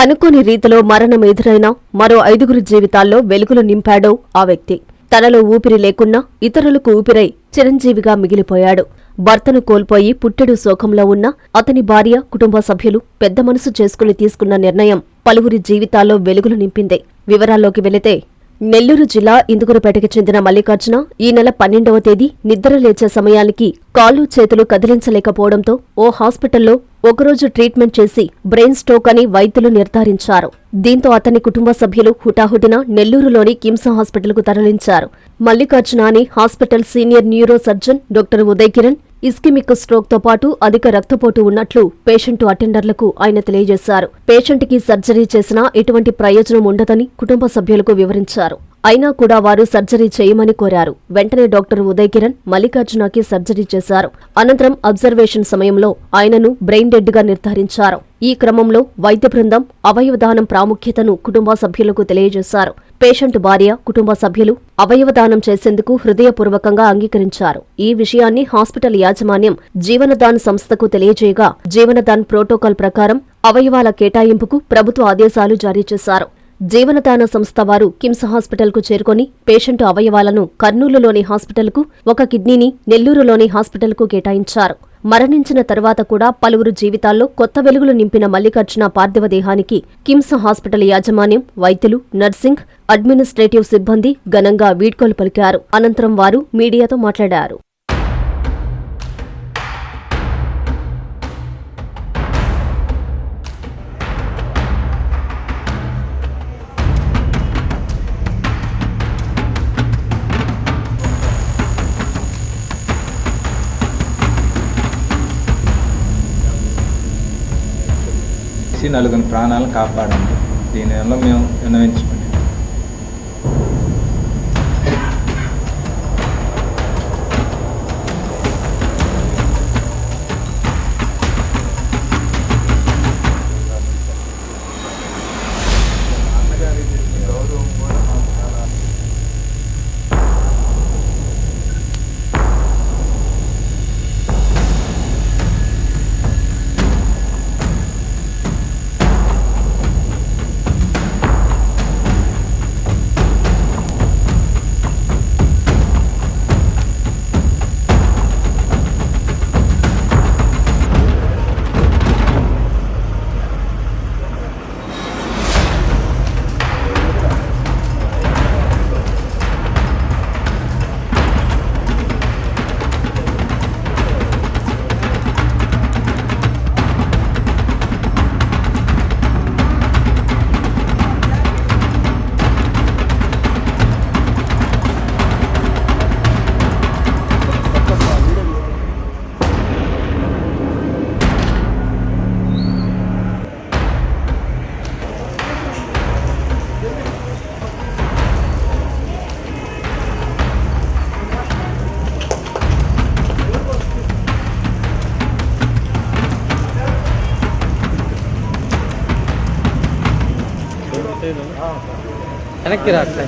అనుకోని రీతిలో మరణం ఎదురైనా మరో ఐదుగురి జీవితాల్లో వెలుగులు నింపాడో ఆ వ్యక్తి. తనలో ఊపిరి లేకున్నా ఇతరులకు ఊపిరై చిరంజీవిగా మిగిలిపోయాడు. భర్తను కోల్పోయి పుట్టెడు శోకంలో ఉన్న అతని భార్య కుటుంబ సభ్యులు పెద్ద మనసు చేసుకుని తీసుకున్న నిర్ణయం పలువురి జీవితాల్లో వెలుగులు నింపింది. వివరాల్లోకి వెళితే నెల్లూరు జిల్లా ఇందుకురపేటకి చెందిన మల్లికార్జున ఈ నెల పన్నెండవ తేదీ నిద్ర లేచే సమయానికి కాళ్ళు చేతులు కదిలించలేకపోవడంతో ఓ హాస్పిటల్లో ఒకరోజు ట్రీట్మెంట్ చేసి బ్రెయిన్ స్ట్రోక్ అని వైద్యులు నిర్ధారించారు. దీంతో అతని కుటుంబ సభ్యులు హుటాహుటిన నెల్లూరులోని కిమ్స్ హాస్పిటల్కు తరలించారు. మల్లికార్జున అని hospital senior neuro surgeon doctor Uday Kiran ischemic స్ట్రోక్తో పాటు అధిక రక్తపోటు ఉన్నట్లు పేషెంట్ అటెండర్లకు ఆయన తెలియజేశారు. పేషెంట్కి సర్జరీ చేసినా ఎటువంటి ప్రయోజనం ఉండదని కుటుంబ సభ్యులకు వివరించారు. అయినా కూడా వారు సర్జరీ చేయమని కోరారు. వెంటనే డాక్టర్ ఉదయ్ కిరణ్ మల్లికార్జునకి సర్జరీ చేశారు. అనంతరం అబ్జర్వేషన్ సమయంలో ఆయనను బ్రెయిన్ డెడ్గా నిర్ధారించారు. ఈ క్రమంలో వైద్య బృందం అవయవదానం ప్రాముఖ్యతను కుటుంబ సభ్యులకు తెలియజేశారు. పేషెంట్ భార్య కుటుంబ సభ్యులు అవయవదానం చేసేందుకు హృదయపూర్వకంగా అంగీకరించారు. ఈ విషయాన్ని హాస్పిటల్ యాజమాన్యం జీవనదాన్ సంస్థకు తెలియజేయగా జీవనదాన్ ప్రోటోకాల్ ప్రకారం అవయవాల కేటాయింపుకు ప్రభుత్వ ఆదేశాలు జారీ చేశారు. జీవనదాన సంస్థ వారు కిమ్స్ హాస్పిటల్కు చేరుకొని పేషెంట్ అవయవాలను కర్నూలులోని హాస్పిటల్కు ఒక కిడ్నీని నెల్లూరులోని హాస్పిటల్కు కేటాయించారు. మరణించిన తర్వాత కూడా పలువురు జీవితాల్లో కొత్త వెలుగులు నింపిన మల్లికార్జున పార్థివ దేహానికి కిమ్స్ హాస్పిటల్ యాజమాన్యం వైద్యులు నర్సింగ్ అడ్మినిస్ట్రేటివ్ సిబ్బంది ఘనంగా వీడ్కోలు పలికారు. అనంతరం వారు మీడియాతో మాట్లాడారు. నలుగురి ప్రాణాలను కాపాడండి. దీనివల్ల మేము విన్నవించుకుంటాం వెనక్కి రాట్లే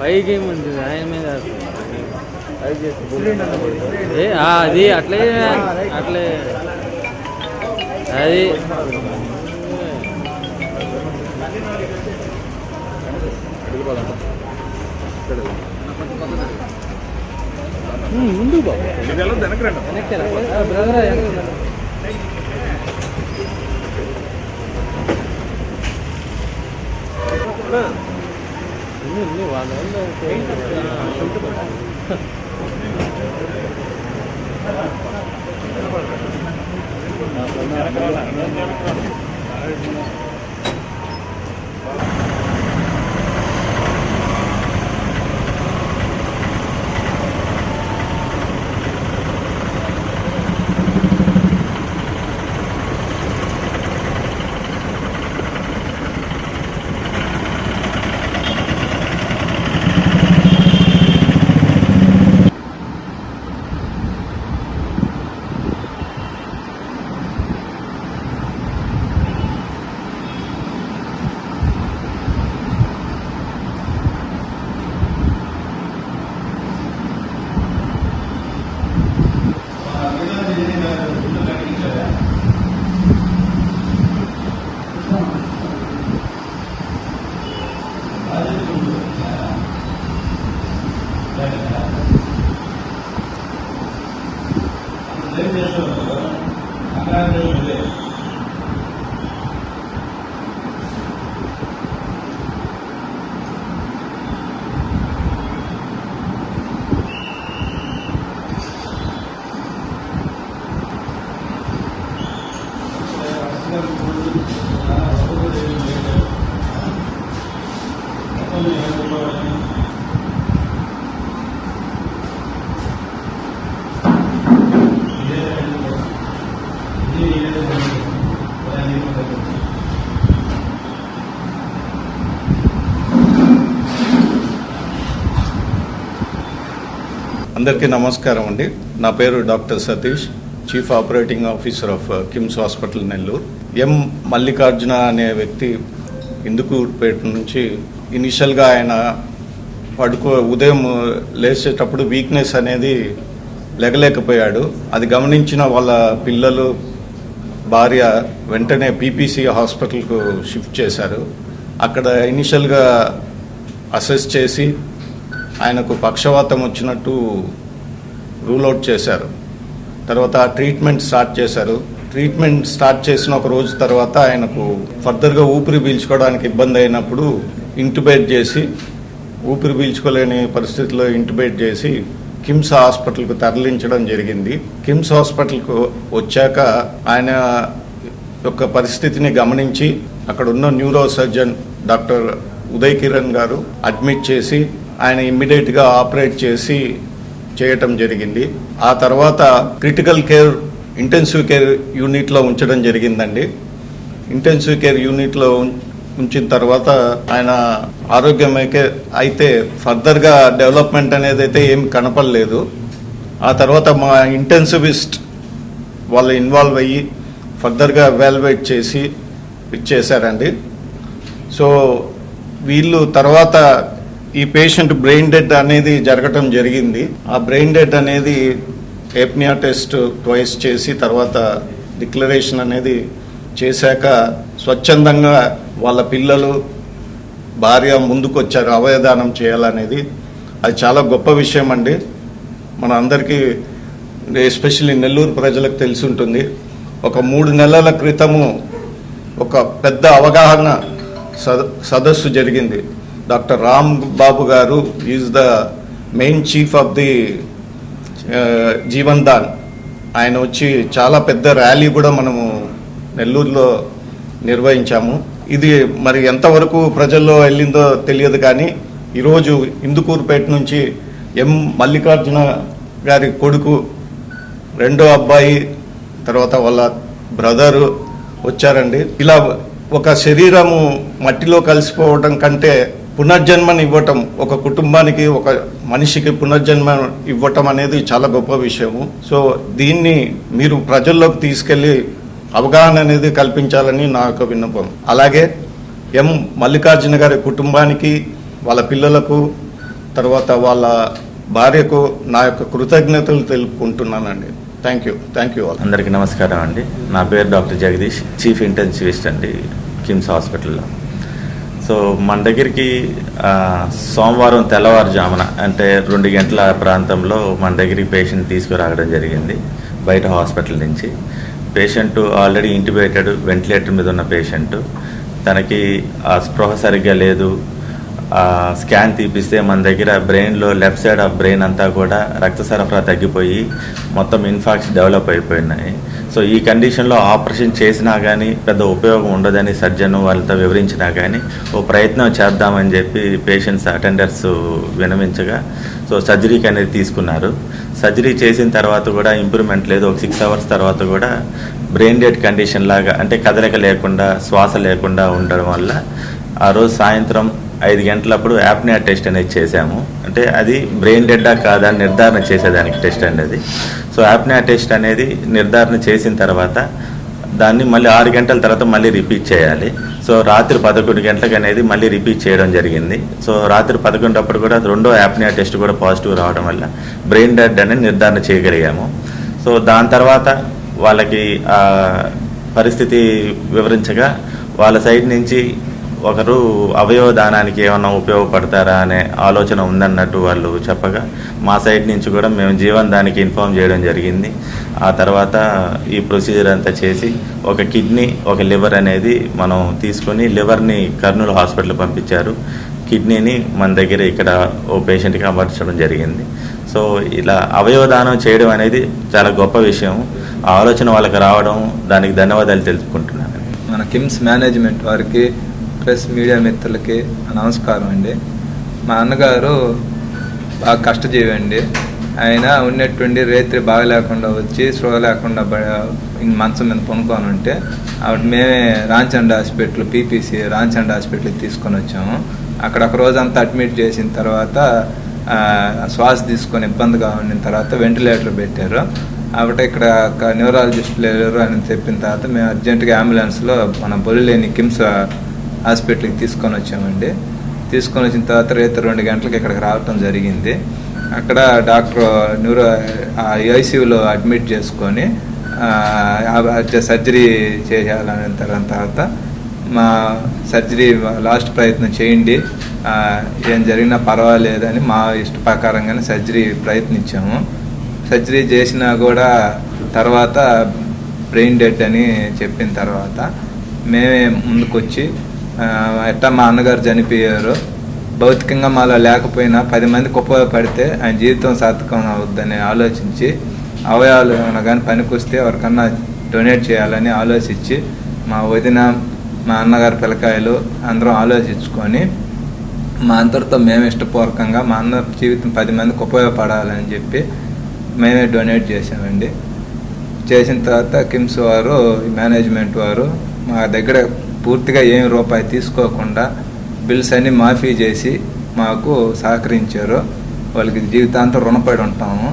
పైకి ఏముంది ఆయన మీద ఏ, ఆ, అది అట్లే అట్లే అది ఉమ్, ముందుకు బాబు వెనక్కి రా. ఆ, బ్రదర్ వెనక్కి రా. ఉంది, ఉంది, వాళ్ళ వాళ్ళు అందరికీ నమస్కారం అండి. నా పేరు doctor Satish chief operating officer of uh, KIMS hospital Nellore. M. Mallikarjuna అనే వ్యక్తి ఇందుకూరుపేట నుంచి ఇనిషియల్గా ఆయన పడుకో ఉదయం uh, లేచేటప్పుడు వీక్నెస్ అనేది లెగలేకపోయాడు. అది గమనించిన వాళ్ళ పిల్లలు భార్య వెంటనే పీపీసీ హాస్పిటల్కు షిఫ్ట్ చేశారు. అక్కడ ఇనిషియల్గా అసెస్ చేసి ఆయనకు పక్షవాతం వచ్చినట్టు రూల్ అవుట్ చేశారు. తర్వాత ట్రీట్మెంట్ స్టార్ట్ చేశారు. ట్రీట్మెంట్ స్టార్ట్ చేసిన ఒక రోజు తర్వాత ఆయనకు ఫర్దర్గా ఊపిరి పీల్చుకోవడానికి ఇబ్బంది అయినప్పుడు ఇంటిబేట్ చేసి ఊపిరి పీల్చుకోలేని పరిస్థితిలో ఇంటిబేట్ చేసి కిమ్స్ హాస్పిటల్కు తరలించడం జరిగింది. కిమ్స్ హాస్పిటల్కు వచ్చాక ఆయన యొక్క పరిస్థితిని గమనించి అక్కడ ఉన్న neuro surgeon doctor Uday Kiran garu admit చేసి ఆయన ఇమ్మీడియట్గా ఆపరేట్ చేసి చేయటం జరిగింది. ఆ తర్వాత క్రిటికల్ కేర్ ఇంటెన్సివ్ కేర్ యూనిట్లో ఉంచడం జరిగిందండి. ఇంటెన్సివ్ కేర్ యూనిట్లో ఉం- ఉంచిన తర్వాత ఆయన ఆరోగ్యమైతే అయితే ఫర్దర్గా డెవలప్మెంట్ అనేది అయితే ఏం కనపడలేదు. ఆ తర్వాత మా ఇంటెన్సివిస్ట్ వాళ్ళు ఇన్వాల్వ్ అయ్యి ఫర్దర్గా ఎవాల్యుయేట్ చేసి ఇచ్చేశారండి. సో వీళ్ళు తర్వాత ఈ పేషెంట్ బ్రెయిన్ డెడ్ అనేది జరగటం జరిగింది. ఆ బ్రెయిన్ డెడ్ అనేది ఏప్నియా టెస్ట్ ట్వైస్ చేసి తర్వాత డిక్లరేషన్ అనేది చేశాక స్వచ్ఛందంగా వాళ్ళ పిల్లలు భార్య ముందుకు వచ్చారు అవయదానం చేయాలనేది. అది చాలా గొప్ప విషయం అండి. మన అందరికీ ఎస్పెషల్లీ నెల్లూరు ప్రజలకు తెలిసి ఉంటుంది ఒక మూడు నెలల క్రితము ఒక పెద్ద అవగాహన సద- సదస్సు జరిగింది. Doctor Ram Babu garu is the main chief of the Jeevandan. ఆయన వచ్చి చాలా పెద్ద ర్యాలీ కూడా మనము నెల్లూరులో నిర్వహించాము. ఇది మరి ఎంతవరకు ప్రజల్లో వెళ్ళిందో తెలియదు కానీ ఈరోజు ఇందుకూరుపేట నుంచి ఎం మల్లికార్జున గారి కొడుకు రెండో అబ్బాయి తర్వాత వాళ్ళ బ్రదరు వచ్చారండి. ఇలా ఒక శరీరము మట్టిలో కలిసిపోవడం కంటే పునర్జన్మని ఇవ్వటం ఒక కుటుంబానికి ఒక మనిషికి పునర్జన్మ ఇవ్వటం అనేది చాలా గొప్ప విషయము. సో దీన్ని మీరు ప్రజల్లోకి తీసుకెళ్ళి అవగాహన అనేది కల్పించాలని నా యొక్క విన్నపం. అలాగే ఎం మల్లికార్జున గారి కుటుంబానికి వాళ్ళ పిల్లలకు తర్వాత వాళ్ళ భార్యకు నా యొక్క కృతజ్ఞతలు తెలుపుకుంటున్నానండి. Thank you. థ్యాంక్ యూ అందరికీ నమస్కారం అండి. నా పేరు డాక్టర్ జగదీష్ చీఫ్ ఇంటెన్సివిస్ట్ అండి కిమ్స్ హాస్పిటల్లో. సో మన దగ్గరికి సోమవారం తెల్లవారుజామున అంటే రెండు గంటల ప్రాంతంలో మన దగ్గరికి పేషెంట్ తీసుకురావడం జరిగింది బయట హాస్పిటల్ నుంచి. పేషెంట్ ఆల్రెడీ ఇంటిబేటెడ్ వెంటిలేటర్ మీద ఉన్న పేషెంట్ తనకి ఆ స్పృహ సరిగ్గా లేదు. స్కాన్ తీపిస్తే మన దగ్గర బ్రెయిన్లో లెఫ్ట్ సైడ్ ఆఫ్ బ్రెయిన్ అంతా కూడా రక్త సరఫరా తగ్గిపోయి మొత్తం ఇన్ఫాక్ట్స్ డెవలప్ అయిపోయినాయి. సో ఈ కండిషన్లో ఆపరేషన్ చేసినా కానీ పెద్ద ఉపయోగం ఉండదని సర్జన్ వాళ్ళతో వివరించినా కానీ ఓ ప్రయత్నం చేద్దామని చెప్పి పేషెంట్స్ అటెండర్స్ వినమించగా సో సర్జరీకి అనేది తీసుకున్నారు. సర్జరీ చేసిన తర్వాత కూడా ఇంప్రూవ్మెంట్ లేదు. ఒక సిక్స్ అవర్స్ తర్వాత కూడా బ్రెయిన్ డెడ్ కండిషన్ లాగా అంటే కదలిక లేకుండా శ్వాస లేకుండా ఉండడం వల్ల ఆ రోజు సాయంత్రం ఐదు గంటలప్పుడు యాప్నియా టెస్ట్ అనేది చేశాము. అంటే అది బ్రెయిన్ డెడ్డా కాదా అని నిర్ధారణ చేసేదానికి టెస్ట్ అనేది సో యాప్నియా టెస్ట్ అనేది నిర్ధారణ చేసిన తర్వాత దాన్ని మళ్ళీ ఆరు గంటల తర్వాత మళ్ళీ రిపీట్ చేయాలి. సో రాత్రి పదకొండు గంటలకు అనేది మళ్ళీ రిపీట్ చేయడం జరిగింది. సో రాత్రి పదకొండు అప్పుడు కూడా రెండో యాప్నియా టెస్ట్ కూడా పాజిటివ్ రావడం వల్ల బ్రెయిన్ డెడ్ అనేది నిర్ధారణ చేయగలిగాము. సో దాని తర్వాత వాళ్ళకి ఆ పరిస్థితి వివరించగా వాళ్ళ సైడ్ నుంచి ఒకరు అవయవ దానానికి ఏమన్నా ఉపయోగపడతారా అనే ఆలోచన ఉందన్నట్టు వాళ్ళు చెప్పగా మా సైడ్ నుంచి కూడా మేము జీవన్ దానికి ఇన్ఫామ్ చేయడం జరిగింది. ఆ తర్వాత ఈ ప్రొసీజర్ అంతా చేసి ఒక కిడ్నీ ఒక లివర్ అనేది మనం తీసుకొని లివర్ని కర్నూలు హాస్పిటల్ పంపించారు. కిడ్నీని మన దగ్గర ఇక్కడ ఓ పేషెంట్కి అమర్చడం జరిగింది. సో ఇలా అవయవదానం చేయడం అనేది చాలా గొప్ప విషయం ఆ ఆలోచన వాళ్ళకి రావడం దానికి ధన్యవాదాలు తెలుపుకుంటున్నాను. మన కిమ్స్ మేనేజ్మెంట్ వారికి ప్రెస్ మీడియా మిత్రులకి నమస్కారం అండి. మా అన్నగారు బాగా కష్టజీవి అండి ఆయన ఉన్నట్టుండి రేత్రి బాగలేకుండా వచ్చి స్పృహ లేకుండా మంచం మీద పనుకొని ఉంటే ఆవిడ మేమే రాంచండ్ హాస్పిటల్ పీపీసీ రాంచండ్ హాస్పిటల్కి తీసుకొని వచ్చాము. అక్కడ ఒక రోజంతా అడ్మిట్ చేసిన తర్వాత శ్వాస తీసుకొని ఇబ్బందిగా ఉండిన తర్వాత వెంటిలేటర్ పెట్టారు. ఆవిడ ఇక్కడ న్యూరాలజిస్ట్ లేరు అని చెప్పిన తర్వాత మేము అర్జెంటుగా అంబులెన్స్లో మన బొల్లిలేని కిమ్స్ హాస్పిటల్కి తీసుకొని వచ్చామండి. తీసుకొని వచ్చిన తర్వాత రేపు రెండు గంటలకు ఇక్కడికి రావటం జరిగింది. అక్కడ డాక్టర్ న్యూరో ఐసీయూలో అడ్మిట్ చేసుకొని సర్జరీ చేయాలని తర్వాత మా సర్జరీ లాస్ట్ ప్రయత్నం చేయండి. ఏం జరిగినా పర్వాలేదని మా ఇష్ట ప్రకారంగానే సర్జరీ ప్రయత్నించాము. సర్జరీ చేసినా కూడా తర్వాత బ్రెయిన్ డెడ్ అని చెప్పిన తర్వాత మేమే ముందుకొచ్చి ఎట్టా మా అన్నగారు చనిపోయారు భౌతికంగా మాలో లేకపోయినా పది మందికి ఉపయోగపడితే ఆయన జీవితం సార్థకం అవుద్దని ఆలోచించి అవయవాలు ఏమైనా కానీ పనికొస్తే ఎవరికన్నా డొనేట్ చేయాలని ఆలోచించి మా వదిన మా అన్నగారు పిల్లకాయలు అందరం ఆలోచించుకొని మా అందరితో మేము ఇష్టపూర్వకంగా మా అన్న జీవితం పది మందికి ఉపయోగపడాలని చెప్పి మేమే డొనేట్ చేసామండి చేసిన తర్వాత కిమ్స్ వారు మేనేజ్మెంట్ వారు మా దగ్గర పూర్తిగా ఏం రూపాయి తీసుకోకుండా బిల్స్ అన్ని మాఫీ చేసి మాకు సహకరించారు. వాళ్ళకి జీవితాంతం రుణపడి ఉంటాము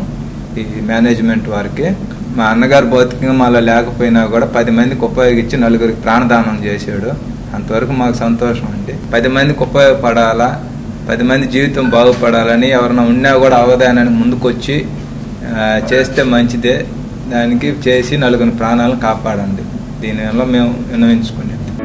ఈ మేనేజ్మెంట్ వారికి. మా అన్నగారు భౌతికంగా మాలో లేకపోయినా కూడా పది మందికి ఉపయోగించి నలుగురికి ప్రాణదానం చేశాడు. అంతవరకు మాకు సంతోషం అండి. పది మందికి ఉపయోగపడాలా పది మంది జీవితం బాగుపడాలని ఎవరైనా ఉన్నా కూడా అవదానని ముందుకొచ్చి చేస్తే మంచిదే. దానికి చేసి నలుగురి ప్రాణాలను కాపాడండి. దీనివల్ల మేము విన్నవించుకునేది